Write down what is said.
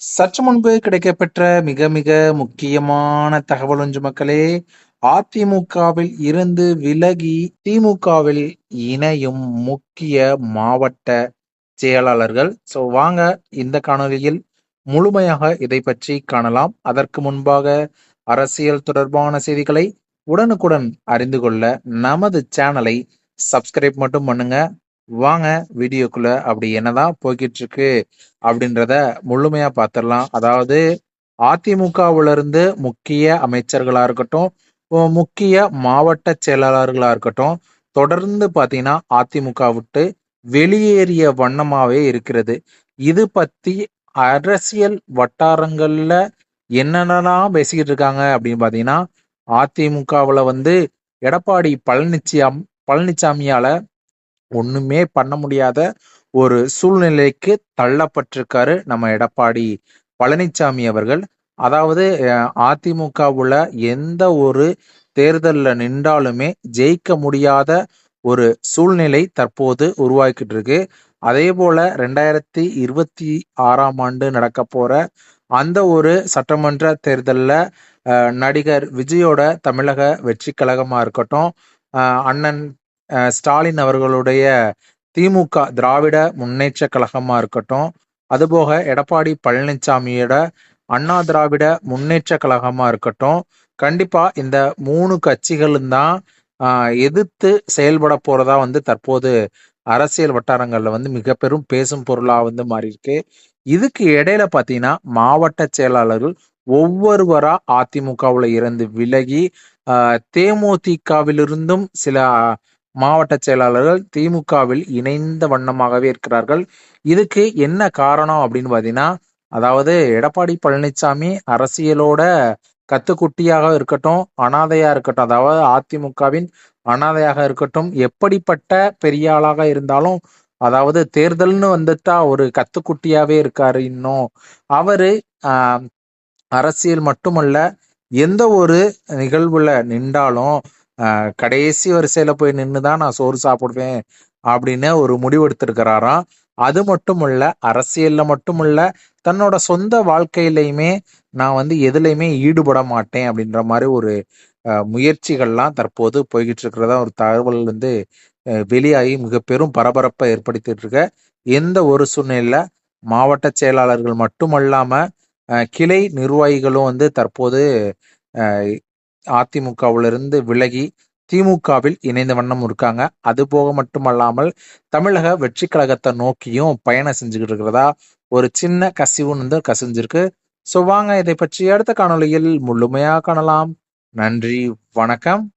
சற்று முன்பு கிடைக்கப்பெற்ற மிக மிக முக்கியமான தகவல் ஒன்று மக்களே அதிமுகவில் இருந்து விலகி திமுகவில் இணையும் முக்கிய மாவட்ட செயலாளர்கள். ஸோ வாங்க இந்த காணொலியில் முழுமையாக இதை பற்றி காணலாம். அதற்கு முன்பாக அரசியல் தொடர்பான செய்திகளை உடனுக்குடன் அறிந்து கொள்ள நமது சேனலை சப்ஸ்கிரைப் மட்டும் பண்ணுங்க. வாங்க வீடியோக்குள்ள அப்படி என்னதான் போய்கிட்டு இருக்கு அப்படின்றத முழுமையா பார்த்துடலாம் அதாவது அதிமுகவுல இருந்து முக்கிய அமைச்சர்களா இருக்கட்டும் முக்கிய மாவட்ட செயலாளர்களா இருக்கட்டும் தொடர்ந்து பாத்தீங்கன்னா அதிமுக விட்டு வெளியேறிய வண்ணமாவே இருக்கிறது. இது பத்தி அரசியல் வட்டாரங்கள்ல என்னென்னலாம் பேசிக்கிட்டு இருக்காங்க அப்படின்னு பாத்தீங்கன்னா அதிமுகவுல வந்து எடப்பாடி பழனிச்சாம் பழனிசாமியால ஒண்ணுமே பண்ண முடியாத ஒரு சூழ்நிலைக்கு தள்ளப்பட்டிருக்காரு நம்ம எடப்பாடி பழனிசாமி அவர்கள். அதாவது அதிமுகவுல எந்த ஒரு தேர்தலில் நின்றாலுமே ஜெயிக்க முடியாத ஒரு சூழ்நிலை தற்போது உருவாக்கிட்டு இருக்கு அதே போல ரெண்டாயிரத்தி இருபத்தி ஆறாம் ஆண்டு நடக்க போற அந்த ஒரு சட்டமன்ற தேர்தலில் நடிகர் விஜயோட தமிழக வெற்றி கழகமா இருக்கட்டும் அண்ணன் ஸ்டாலின் அவர்களுடைய திமுக திராவிட முன்னேற்ற கழகமாக இருக்கட்டும் அதுபோக எடப்பாடி பழனிசாமியோட அண்ணா திராவிட முன்னேற்ற கழகமாக இருக்கட்டும் கண்டிப்பாக இந்த மூணு கட்சிகளும் தான் எதிர்த்து செயல்பட போறதா வந்து தற்போது அரசியல் வட்டாரங்களில் வந்து மிக பெரும் பேசும் பொருளாக வந்து மாறியிருக்கு. இதுக்கு இடையில பார்த்தீங்கன்னா மாவட்ட செயலாளர்கள் ஒவ்வொருவரா அதிமுகவில் இருந்து விலகி தேமுதிகவிலிருந்தும் சில மாவட்ட செயலாளர்கள் திமுகவில் இணைந்த வண்ணமாகவே இருக்கிறார்கள். இதுக்கு என்ன காரணம் அப்படின்னு பார்த்தீங்கன்னா அதாவது எடப்பாடி பழனிசாமி அரசியலோட கத்துக்குட்டியாக இருக்கட்டும் அனாதையா இருக்கட்டும் அதாவது அதிமுகவின் அனாதையாக இருக்கட்டும் எப்படிப்பட்ட பெரிய ஆளாக இருந்தாலும் அதாவது தேர்தல்னு வந்துட்டா ஒரு கத்துக்குட்டியாவே இருக்காரு இன்னும். அவரு அரசியல் மட்டுமல்ல எந்த ஒரு நிகழ்வுல நின்றாலும் கடைசி வரிசையில போய் நின்று தான் நான் சோறு சாப்பிடுவேன் அப்படின்னு ஒரு முடிவெடுத்திருக்கிறாராம். அது மட்டும் அரசியல்ல மட்டும் தன்னோட சொந்த வாழ்க்கையிலையுமே நான் வந்து எதுலையுமே ஈடுபட மாட்டேன் அப்படின்ற மாதிரி ஒரு முயற்சிகள்லாம் தற்போது போய்கிட்டு இருக்கிறதா ஒரு தகவல் வந்து வெளியாகி மிக பெரும் பரபரப்பை ஏற்படுத்திட்டு இருக்க எந்த ஒரு சூழ்நிலையில மாவட்ட செயலாளர்கள் மட்டுமல்லாம கிளை நிர்வாகிகளும் வந்து தற்போது அதிமுகவிலிருந்து விலகி திமுகவில் இணைந்த வண்ணம் இருக்காங்க. அது போக மட்டுமல்லாமல் தமிழக வெற்றி கழகத்தை நோக்கியும் பயணம் செஞ்சுக்கிட்டு இருக்கிறதா? ஒரு சின்ன கசிவுன்னு வந்து கசிஞ்சிருக்கு. ஸோ வாங்க இதை பற்றி அடுத்த காணொலியில் முழுமையாக காணலாம். நன்றி வணக்கம்.